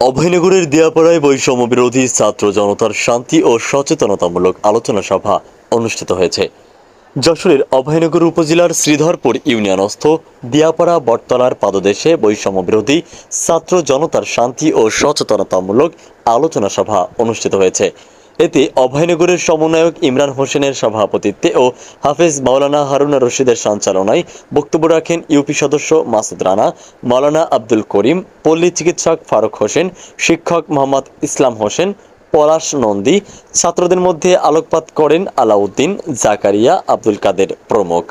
অভয়নগরের দিয়াপাড়ায় বৈষম্য বিরোধী ছাত্র জনতার শান্তি ও সচেতনতামূলক আলোচনা সভা অনুষ্ঠিত হয়েছে। যশোরের অভয়নগর উপজেলার শ্রীধরপুর ইউনিয়নস্থ দিয়াপাড়া বটতলার পাদদেশে বৈষম্য বিরোধী ছাত্র জনতার শান্তি ও সচেতনতামূলক আলোচনা সভা অনুষ্ঠিত হয়েছে। এতে অভয়নগরের সমন্বয়ক ইমরান হোসেনের সভাপতিত্বে ও হাফেজ মাওলানা হারুনা রশিদের সঞ্চালনায় বক্তব্য রাখেন ইউপি সদস্য মাসুদ রানা, মাওলানা আব্দুল করিম, পল্লী চিকিৎসক ফারুক হোসেন, শিক্ষক মোহাম্মদ ইসলাম হোসেন, পলাশ নন্দী, ছাত্রদের মধ্যে আলোকপাত করেন আলাউদ্দিন, জাকারিয়া, আব্দুল কাদের প্রমুখ।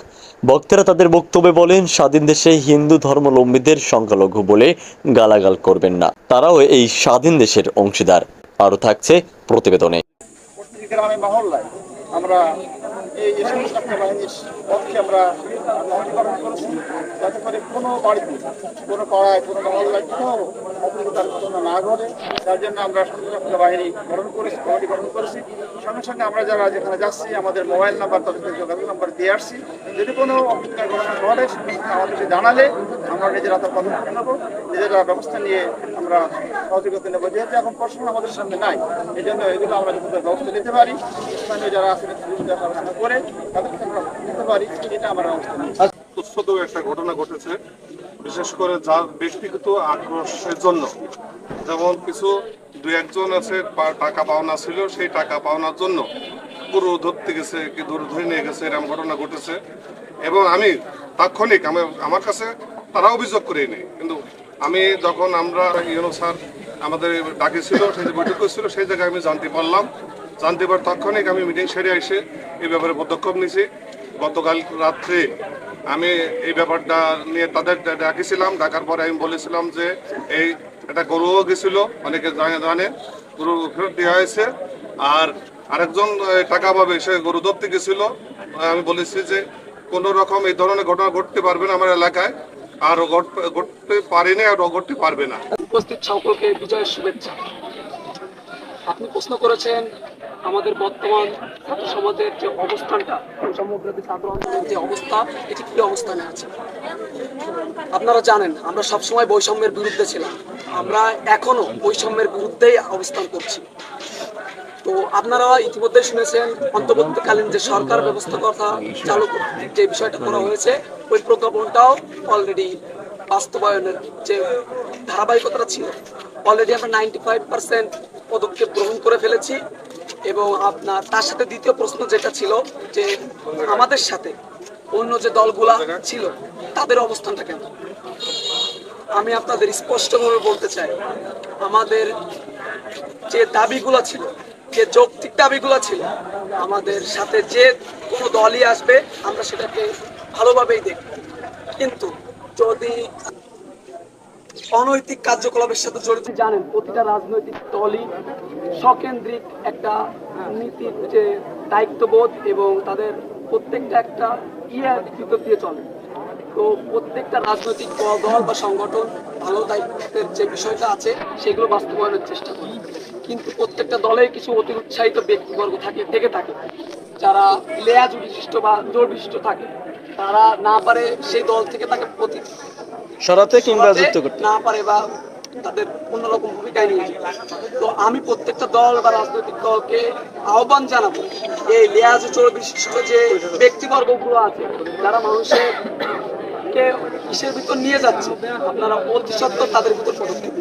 বক্তারা তাদের বক্তব্যে বলেন, স্বাধীন দেশে হিন্দু ধর্মলম্বীদের সংখ্যালঘু বলে গালাগাল করবেন না। তারাও এই স্বাধীন দেশের অংশীদার। আরও থাকছে প্রতিবেদনে। প্রতিটি গ্রামে মহল্লায় আমরা এই সমস্ত বাহিনীর পক্ষে আমরা মহলীকরণ করেছি। যাতে করে কোনো বাড়িতে, কোনো পাড়ায়, কোনো মহল্লায় কোনো অপরিতার ঘটনা না ঘটে। তার জন্য আমরা সন্ত্রাসী বাহিনী গঠন করেছি, কমিটি গঠন করেছি। সঙ্গে সঙ্গে আমরা যারা যেখানে যাচ্ছি, আমাদের মোবাইল নাম্বার, তাদের যোগাযোগ নাম্বার দিয়ে আসছি। যদি কোনো অপরিতার ঘটনা ঘটে আমাদেরকে জানালে আমরা নিজেরা তা পদক্ষেপ নেব, নিজেরা ব্যবস্থা নিয়ে আমরা সহযোগিতা নেব। যেহেতু এখন প্রশ্ন আমাদের সামনে নাই এই জন্য এগুলো আমরা যখন ব্যবস্থা নিতে পারি। স্থানীয় যারা আছেন আলোচনা করে তাদেরকে আমরা নিতে পারি। এটা আমরা ব্যবস্থা একটা ঘটনা ঘটেছে, বিশেষ করে যার ব্যক্তিগত আক্রোশের জন্য। যেমন কিছু দু একজন আছে টাকা পাওনা ছিল, সেই টাকা পাওনার জন্য পুরো ধরতে গেছে, কি ধরে নিয়ে গেছে, এরকম ঘটনা ঘটেছে। এবং আমি তাৎক্ষণিক, আমি আমার কাছে তারা অভিযোগ করেনি কিন্তু আমি যখন আমরা ইউনো স্যার আমাদের ডাকেছিল সেই যে বৈঠক করেছিল, সেই জায়গায় আমি জানতে পারলাম। জানতে পার তাৎক্ষণিক আমি মিটিং সেরে এসে এই ব্যাপারে পদক্ষেপ নিয়েছি গতকাল রাত্রে আমি এই ব্যাপারটা নিয়ে তাদের ডাকেছিলাম। ডাকার পরে আমি বলেছিলাম যে, এই একটা গরুও গেছিল, অনেকে জানে জানে, গরু ফেরত দেওয়া হয়েছে। আর আরেকজন টাকা পাবে, সে গরু ধরতে গেছিল। আমি বলেছি যে, কোনো রকম এই ধরনের ঘটনা ঘটতে পারবে না আমার এলাকায়। আর ঘট- ঘটতে পারেনি আর ঘটতে পারবে না। উপস্থিত সকলকে বিজয়ের শুভেচ্ছা। আপনি প্রশ্ন করেছেন, আমাদের বর্তমান ছাত্র সমাজের যে অবস্থানটা, সমগ্র ছাত্র যে অবস্থা, এটি কি অবস্থানে আছে? আপনারা জানেন, আমরা সবসময় বৈষম্যের বিরুদ্ধে ছিলাম। আমরা এখনও বৈষম্যের বিরুদ্ধেই অবস্থান করছি। তো আপনারা ইতিমধ্যে শুনেছেন, অন্তর্বর্তীকালীন যে সরকার ব্যবস্থা কথা চালু যে বিষয়টা করা হয়েছে, ওই প্রজ্ঞাপনটাও অলরেডি বাস্তবায়নের যে ধারাবাহিকতাটা ছিল অলরেডি আমরা নাইনটি ফাইভ পার্সেন্ট পদক্ষেপ গ্রহণ করে ফেলেছি এবং আপনার তার সাথে দ্বিতীয় প্রশ্ন যেটা ছিল যে আমাদের সাথে অন্য যে দলগুলা ছিল, তাদের অবস্থানটা কেন আমি আপনাদের স্পষ্টভাবে বলতে চাই, আমাদের যে দাবিগুলো ছিল যে যৌক্তিক দাবিগুলো ছিল, আমাদের সাথে যে কোনো দলই আসবে, আমরা সেটাকে ভালোভাবেই দেখব। কিন্তু যদি অনৈতিক কার্যকলাপের সাথে জড়িত জানেন, প্রতিটা রাজনৈতিক দলই স্বকেন্দ্রিক একটা নীতির যে দায়িত্ববোধ এবং তাদের প্রত্যেকটা একটা ইয়ে দিয়ে চলে। তো প্রত্যেকটা রাজনৈতিক দল দল বা সংগঠন ভালো দায়িত্বের যে বিষয়টা আছে সেগুলো বাস্তবায়নের চেষ্টা করে। কিন্তু প্রত্যেকটা দলের কিছু অতি উৎসাহিত ব্যক্তিবর্গ থাকে থেকে থাকে। যারা লেয়াজ বিশিষ্ট বা জোর বিশিষ্ট থাকে তারা না পারে সেই দল থেকে তাকে প্রতি সরাতে কিংবা যুক্ত করতে। না পারে বা তাদের অন্যরকম ভূমিকায় নিয়ে তো আমি প্রত্যেকটা দল বা রাজনৈতিক দলকে আহ্বান জানাব এই লেয়াজ চোর বিশিষ্ট যে ব্যক্তিবর্গগুলো আছে যারা মানুষের তাদেরকে কিসের ভিতর নিয়ে যাচ্ছে? আপনারা অতি সত্ত্বর তাদের ভিতর পদক্ষেপ